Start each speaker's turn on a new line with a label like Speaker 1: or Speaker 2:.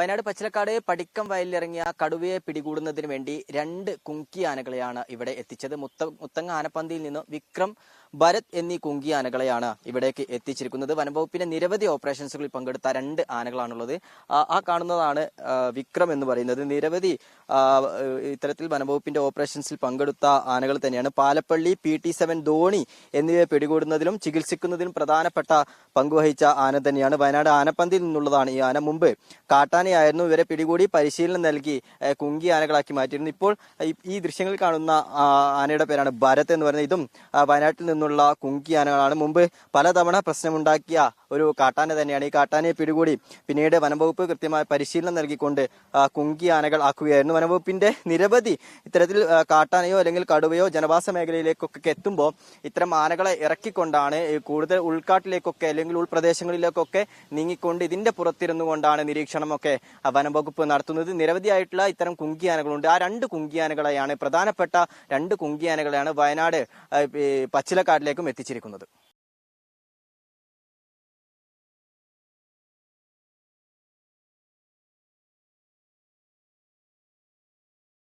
Speaker 1: വയനാട് പച്ചിലക്കാട് പടിക്കം വയലിലിറങ്ങിയ കടുവയെ പിടികൂടുന്നതിന് വേണ്ടി രണ്ട് കുങ്കി ആനകളെയാണ് ഇവിടെ എത്തിച്ചത്. മുത്ത മുത്തങ്ങ ആനപ്പന്തിയിൽ നിന്ന് വിക്രം ഭരത് എന്നീ കുങ്കി ആനകളെയാണ് ഇവിടേക്ക് എത്തിച്ചിരിക്കുന്നത്. വനംവകുപ്പിന്റെ നിരവധി ഓപ്പറേഷൻസുകളിൽ പങ്കെടുത്ത രണ്ട് ആനകളാണുള്ളത്. ആ കാണുന്നതാണ് വിക്രം എന്ന് പറയുന്നത്. നിരവധി ഇത്തരത്തിൽ വനംവകുപ്പിന്റെ ഓപ്പറേഷൻസിൽ പങ്കെടുത്ത ആനകൾ തന്നെയാണ്. Palappally P T seven Dhoni എന്നിവയെ പിടികൂടുന്നതിലും ചികിത്സിക്കുന്നതിലും പ്രധാനപ്പെട്ട പങ്കുവഹിച്ച ആന തന്നെയാണ്. വയനാട് ആനപ്പന്തിയിൽ നിന്നുള്ളതാണ് ഈ ആന. മുമ്പ് കാട്ടാനയായിരുന്നു ഇവരെ പിടികൂടി പരിശീലനം നൽകി കുങ്കി ആനകളാക്കി മാറ്റിയിരുന്നു. ഇപ്പോൾ ഈ- ദൃശ്യങ്ങളിൽ കാണുന്ന ആനയുടെ പേരാണ് ഭരത് എന്ന് പറയുന്നത്. ഇതും വയനാട്ടിൽ വയനാട്ടിൽ നിന്നുള്ള കുങ്കിയാനകളാണ് മുമ്പ് പലതവണ പ്രശ്നമുണ്ടാക്കിയ ഒരു കാട്ടാന തന്നെയാണ്. ഈ കാട്ടാനയെ പിടികൂടി പിന്നീട് വനംവകുപ്പ് കൃത്യമായ പരിശീലനം നൽകിക്കൊണ്ട് ആ, കുങ്കി ആനകൾ ആക്കുകയായിരുന്നു. വനംവകുപ്പിന്റെ നിരവധി ഇത്തരത്തിൽ കാട്ടാനയോ അല്ലെങ്കിൽ കടുവയോ ജനവാസ മേഖലയിലേക്കൊക്കെ എത്തുമ്പോൾ ഇത്തരം ആനകളെ ഇറക്കിക്കൊണ്ടാണ് കൂടുതൽ ഉൾക്കാട്ടിലേക്കൊക്കെ അല്ലെങ്കിൽ ഉൾപ്രദേശങ്ങളിലേക്കൊക്കെ നീങ്ങിക്കൊണ്ട് ഇതിന്റെ പുറത്തിരുന്നു കൊണ്ടാണ് നിരീക്ഷണമൊക്കെ വനംവകുപ്പ് നടത്തുന്നത്. നിരവധിയായിട്ടുള്ള ഇത്തരം കുങ്കിയാനകളുണ്ട് ആ രണ്ട് കുങ്കിയാനകളെയാണ് പ്രധാനപ്പെട്ട രണ്ട് കുങ്കിയാനകളെയാണ് വയനാട് ആ, ഈ പച്ചിലക്കാട്ടിലേക്കും എത്തിച്ചിരിക്കുന്നത്